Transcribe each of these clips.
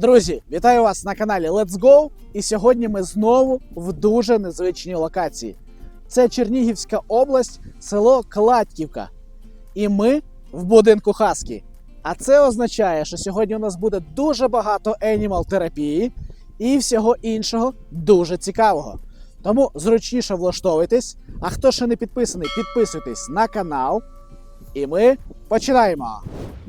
Друзі, вітаю вас на каналі Let's Go. І сьогодні ми знову в дуже незвичній локації. Це Чернігівська область, село Кладківка. І ми в будинку Хаскі. А це означає, що сьогодні у нас буде дуже багато енімал терапії і всього іншого дуже цікавого. Тому зручніше влаштовуйтесь. А хто ще не підписаний, підписуйтесь на канал. І ми починаємо.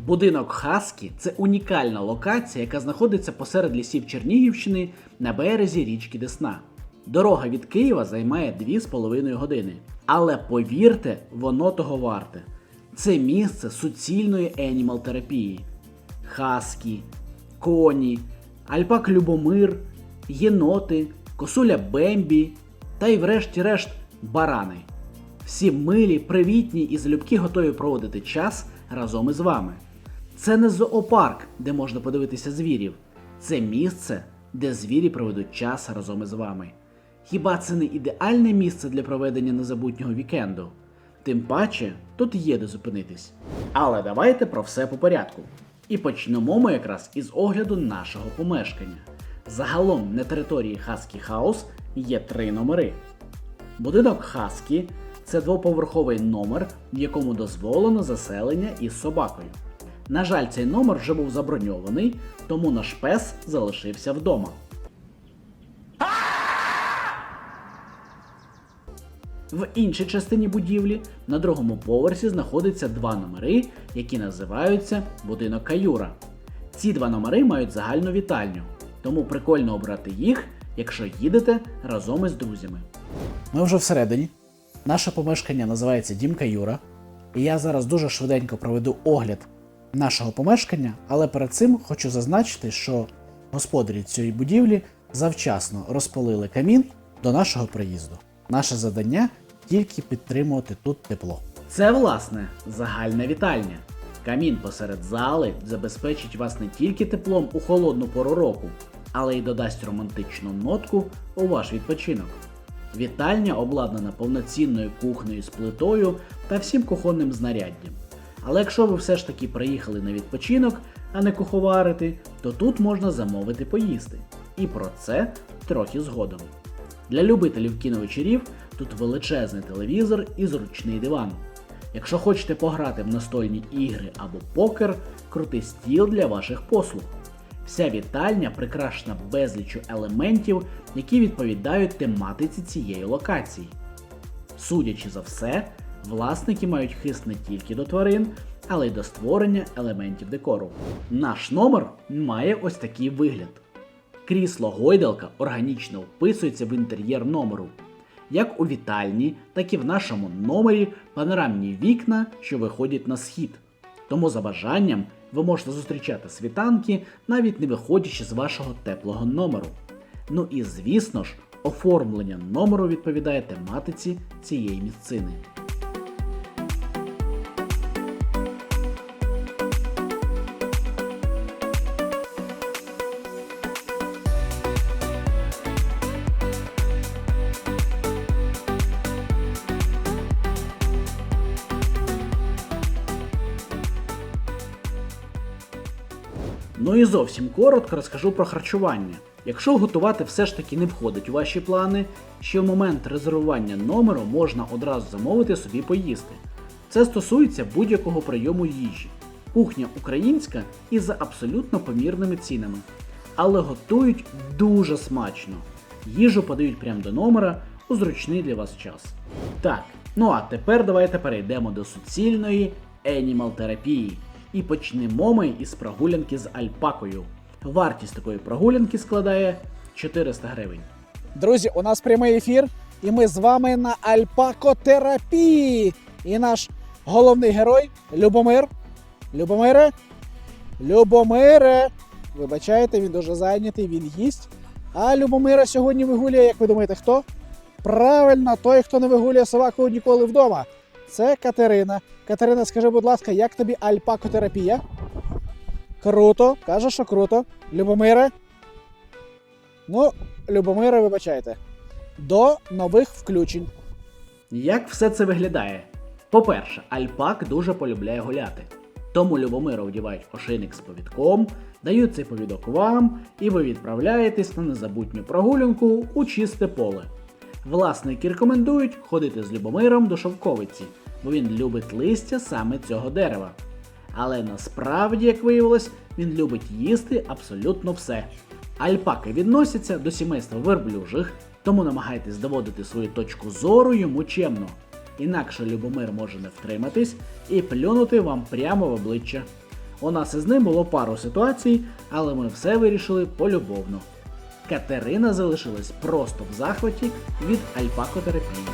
Будинок Хаскі це унікальна локація, яка знаходиться посеред лісів Чернігівщини на березі річки Десна. Дорога від Києва займає 2,5 години. Але повірте, воно того варте. Це місце суцільної енімал терапії. Хаскі, коні, альпак Любомир, єноти, косуля Бембі та й врешті-решт барани. Всі милі, привітні і залюбки готові проводити час разом із вами. Це не зоопарк, де можна подивитися звірів. Це місце, де звірі проведуть час разом із вами. Хіба це не ідеальне місце для проведення незабутнього вікенду? Тим паче, тут є де зупинитись. Але давайте про все по порядку. І почнемо ми якраз із огляду нашого помешкання. Загалом на території Хаскі Хаус є три номери. Будинок Хаскі це двоповерховий номер, в якому дозволено заселення із собакою. На жаль, цей номер вже був заброньований, тому наш пес залишився вдома. В іншій частині будівлі на другому поверсі знаходиться два номери, які називаються будинок Каюра. Ці два номери мають загальну вітальню, тому прикольно обрати їх, якщо їдете разом із друзями. Ми вже всередині. Наше помешкання називається Дімка Юра. І я зараз дуже швиденько проведу огляд нашого помешкання, але перед цим хочу зазначити, що господарі цієї будівлі завчасно розпалили камін до нашого приїзду. Наше завдання тільки підтримувати тут тепло. Це, власне, загальна вітальня. Камін посеред зали забезпечить вас не тільки теплом у холодну пору року, але й додасть романтичну нотку у ваш відпочинок. Вітальня обладнана повноцінною кухнею з плитою та всім кухонним знаряддям. Але якщо ви все ж таки приїхали на відпочинок, а не куховарити, то тут можна замовити поїсти. І про це трохи згодом. Для любителів кіновечерів тут величезний телевізор і зручний диван. Якщо хочете пограти в настольні ігри або покер, крутий стіл для ваших послуг. Вся вітальня прикрашена безліччю елементів, які відповідають тематиці цієї локації. Судячи за все, власники мають хист не тільки до тварин, але й до створення елементів декору. Наш номер має ось такий вигляд. Крісло гойдалка органічно вписується в інтер'єр номеру. Як у вітальні, так і в нашому номері панорамні вікна, що виходять на схід. Тому за бажанням ви можете зустрічати світанки, навіть не виходячи з вашого теплого номеру. Ну і звісно ж, оформлення номеру відповідає тематиці цієї місцини. Ну і зовсім коротко розкажу про харчування. Якщо готувати все ж таки не входить у ваші плани, ще в момент резервування номеру можна одразу замовити собі поїсти. Це стосується будь-якого прийому їжі. Кухня українська і за абсолютно помірними цінами. Але готують дуже смачно. Їжу подають прямо до номера у зручний для вас час. Так, ну а тепер давайте перейдемо до суцільної енімал терапії. І почнемо ми із прогулянки з альпакою. Вартість такої прогулянки складає 400 гривень. Друзі, у нас прямий ефір, і ми з вами на альпакотерапії. І наш головний герой Любомир. Любомире. Любомире. Вибачайте, він дуже зайнятий, він їсть. А Любомира сьогодні вигулює, як ви думаєте, хто? Правильно, той, хто не вигулює собаку ніколи вдома. Це Катерина. Катерина, скажи, будь ласка, як тобі альпакотерапія? Круто, каже, що круто. Любомире. Ну, Любомире, вибачайте. До нових включень. Як все це виглядає? По-перше, альпак дуже полюбляє гуляти. Тому Любомира одівають ошейник з повідком, дають цей повідок вам, і ви відправляєтесь на незабутню прогулянку у чисте поле. Власники рекомендують ходити з Любомиром до шовковиці, бо він любить листя саме цього дерева. Але насправді, як виявилось, він любить їсти абсолютно все. Альпаки відносяться до сімейства верблюжих, тому намагайтесь доводити свою точку зору йому чемно. Інакше Любомир може не втриматись і плюнути вам прямо в обличчя. У нас із ним було пару ситуацій, але ми все вирішили полюбовно. Катерина залишилась просто в захваті від альпакотерапії.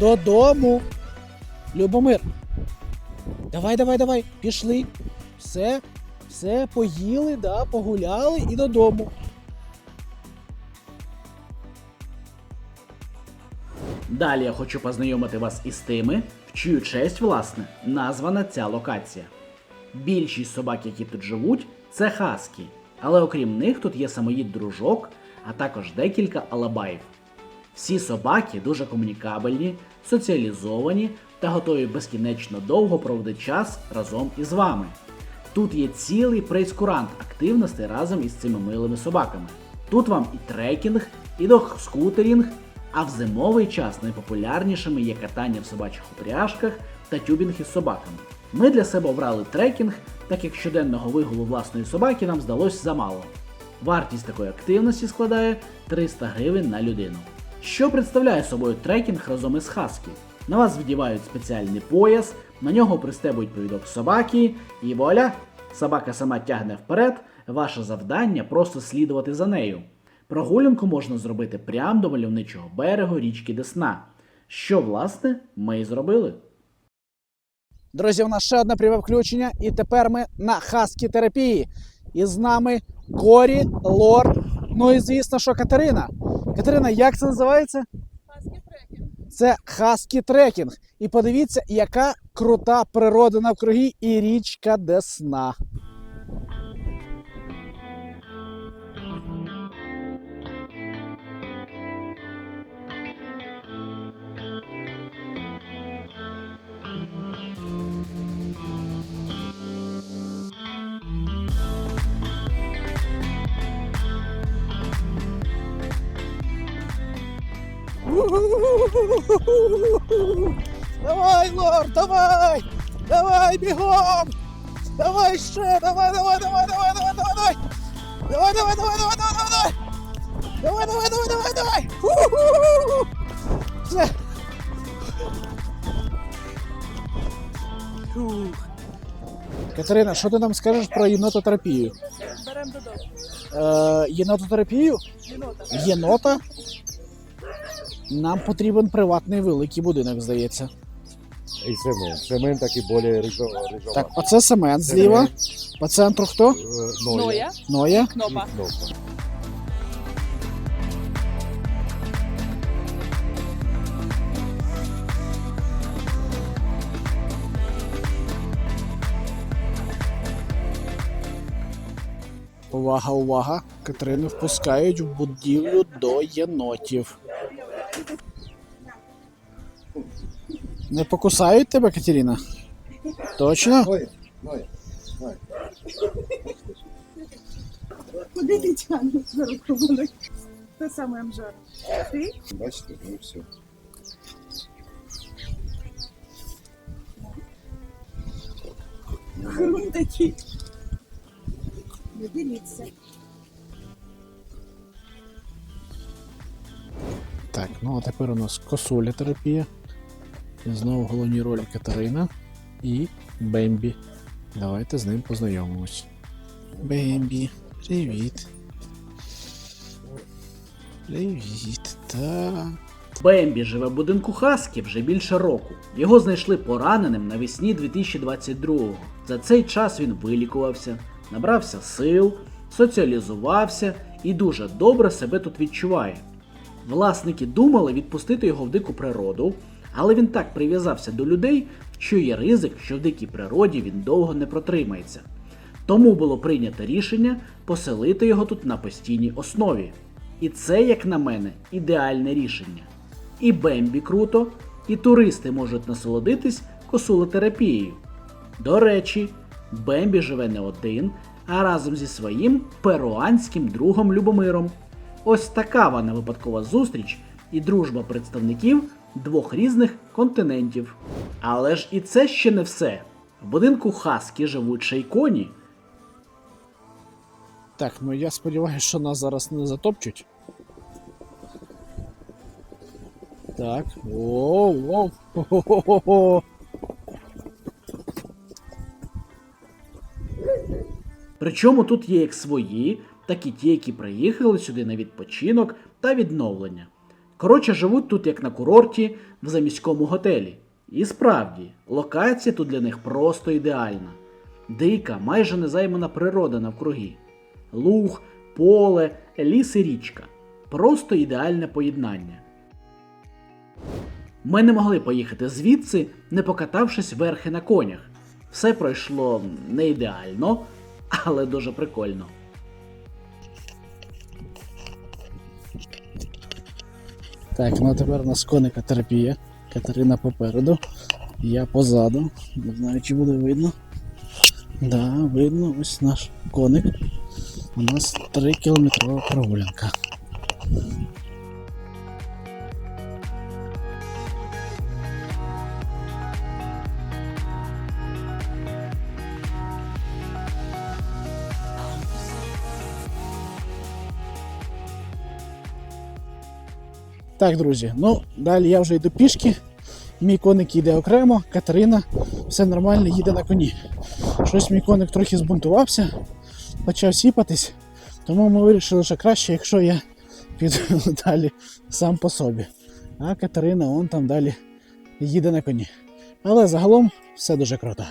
Додому. Любомир. Давай, давай, давай. Пішли. Все, все, поїли, да, погуляли і додому. Далі я хочу познайомити вас із тими, в чию честь, власне, названа ця локація. Більшість собак, які тут живуть, це хаскі, але окрім них тут є самоїд дружок, а також декілька алабаїв. Всі собаки дуже комунікабельні, соціалізовані та готові безкінечно довго проводити час разом із вами. Тут є цілий прейскурант активностей разом із цими милими собаками. Тут вам і трекінг, і док-скутерінг, а в зимовий час найпопулярнішими є катання в собачих упряжках та тюбінг із собаками. Ми для себе обрали трекінг, так як щоденного вигулу власної собаки нам здалось замало. Вартість такої активності складає 300 гривень на людину. Що представляє собою трекінг разом із хаскі? На вас вдівають спеціальний пояс, на нього пристебують повідок собаки, і вуаля! Собака сама тягне вперед, ваше завдання просто слідувати за нею. Прогулянку можна зробити прямо до мальовничого берегу річки Десна. Що, власне, ми і зробили. Друзі, у нас ще одне пряме включення, і тепер ми на хаскі терапії. І з нами Корі, Лор. Ну і звісно, що Катерина. Катерина, як це називається? Хаски трекінг. Це хаскі трекінг. І подивіться, яка крута природа навкруги і річка Десна. Давай, Лор, давай! Давай, бігом! Давай ще! Давай, давай, давай, давай, давай, давай, давай! Давай, давай, давай, давай, давай, давай! Давай, давай, давай, давай, давай! Все! Катерина, що ти нам скажеш про єнототерапію? Беремо додому. Е, єнототерапію? Єнота. Єнота? Нам потрібен приватний великий будинок, здається. І семен. Семен такий більш рижо, рижова. Так, оце Семен зліва. По центру хто? Е, Ноя. Ноя. Ноя. Кнопа. Кнопа. Увага, увага! Катерину впускають в будівлю до єнотів. Не покусають тебе, Катерина? Точно? Ноя, Ноя. Куди ти тягнеш за руку мене? Те саме Амжар. Ти? Бачите, ну все. Хрум такий. Не дивіться. Так, ну а тепер у нас косуля терапія. Знову в головній ролі Катерина і Бембі. Давайте з ним познайомимось. Бембі, привіт. Привіт, так. Бембі живе в будинку Хаскі вже більше року. Його знайшли пораненим навесні 2022-го. За цей час він вилікувався, набрався сил, соціалізувався і дуже добре себе тут відчуває. Власники думали відпустити його в дику природу, Але він так прив'язався до людей, що є ризик, що в дикій природі він довго не протримається. Тому було прийнято рішення поселити його тут на постійній основі. І це, як на мене, ідеальне рішення. І Бембі круто, і туристи можуть насолодитись косулотерапією. До речі, Бембі живе не один, а разом зі своїм перуанським другом Любомиром. Ось така вона випадкова зустріч і дружба представників двох різних континентів. Але ж і це ще не все. В будинку Хаскі живуть ще й коні. Так, ну я сподіваюся, що нас зараз не затопчуть. Так. Хо-хо-хо-хо. Причому тут є як свої, так і ті, які приїхали сюди на відпочинок та відновлення. Коротше, живуть тут як на курорті в заміському готелі. І справді, локація тут для них просто ідеальна. Дика, майже незаймана природа навкруги. Луг, поле, ліс і річка. Просто ідеальне поєднання. Ми не могли поїхати звідси, не покатавшись верхи на конях. Все пройшло не ідеально, але дуже прикольно. Так, ну тепер у нас коника терпіє. Катерина попереду. Я позаду. Не знаю, чи буде видно. Да, видно, ось наш коник. У нас 3 кілометрова прогулянка. Так, друзі, ну далі я вже йду пішки. Мій коник йде окремо, Катерина, все нормально, їде на коні. Щось мій коник трохи збунтувався, почав сіпатись, тому ми вирішили, що краще, якщо я піду далі сам по собі. А Катерина вон там далі їде на коні. Але загалом все дуже круто.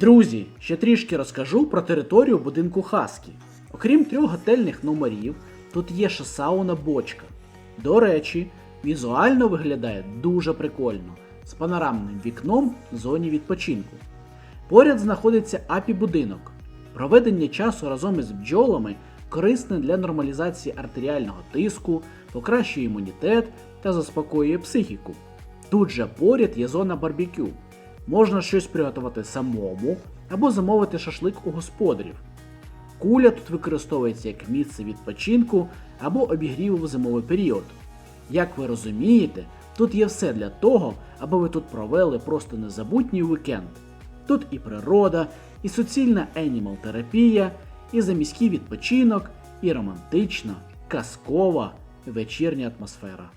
Друзі, ще трішки розкажу про територію будинку Хаскі. Окрім трьох готельних номерів, тут є ще сауна бочка. До речі, візуально виглядає дуже прикольно, з панорамним вікном в зоні відпочинку. Поряд знаходиться апі-будинок. Проведення часу разом із бджолами корисне для нормалізації артеріального тиску, покращує імунітет та заспокоює психіку. Тут же поряд є зона барбекю. Можна щось приготувати самому або замовити шашлик у господарів. Куля тут використовується як місце відпочинку або обігріву в зимовий період. Як ви розумієте, тут є все для того, аби ви тут провели просто незабутній вікенд. Тут і природа, і суцільна енімал терапія, і заміський відпочинок, і романтична, казкова вечірня атмосфера.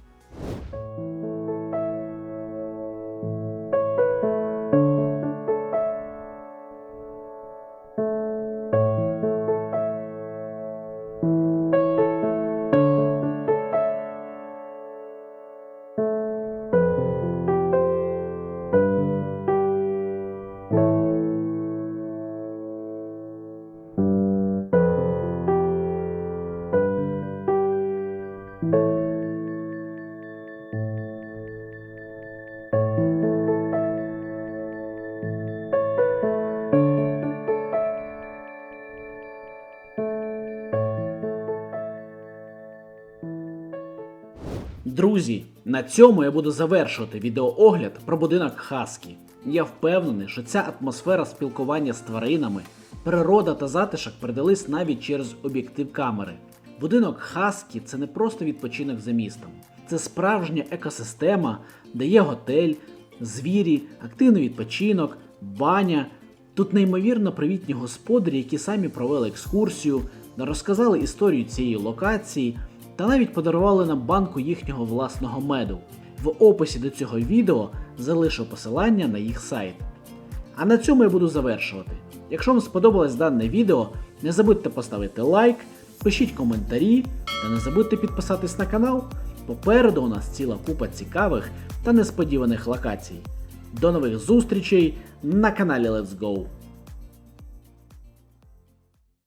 Друзі, на цьому я буду завершувати відеоогляд про будинок Хаскі. Я впевнений, що ця атмосфера спілкування з тваринами, природа та затишок передались навіть через об'єктив камери. Будинок Хаскі це не просто відпочинок за містом, це справжня екосистема, де є готель, звірі, активний відпочинок, баня. Тут неймовірно привітні господарі, які самі провели екскурсію, розказали історію цієї локації та навіть подарували нам банку їхнього власного меду. В описі до цього відео залишу посилання на їх сайт. А на цьому я буду завершувати. Якщо вам сподобалось дане відео, не забудьте поставити лайк, пишіть коментарі Та не забудьте підписатись на канал. Попереду у нас ціла купа цікавих та несподіваних локацій. До нових зустрічей на каналі Let's Go!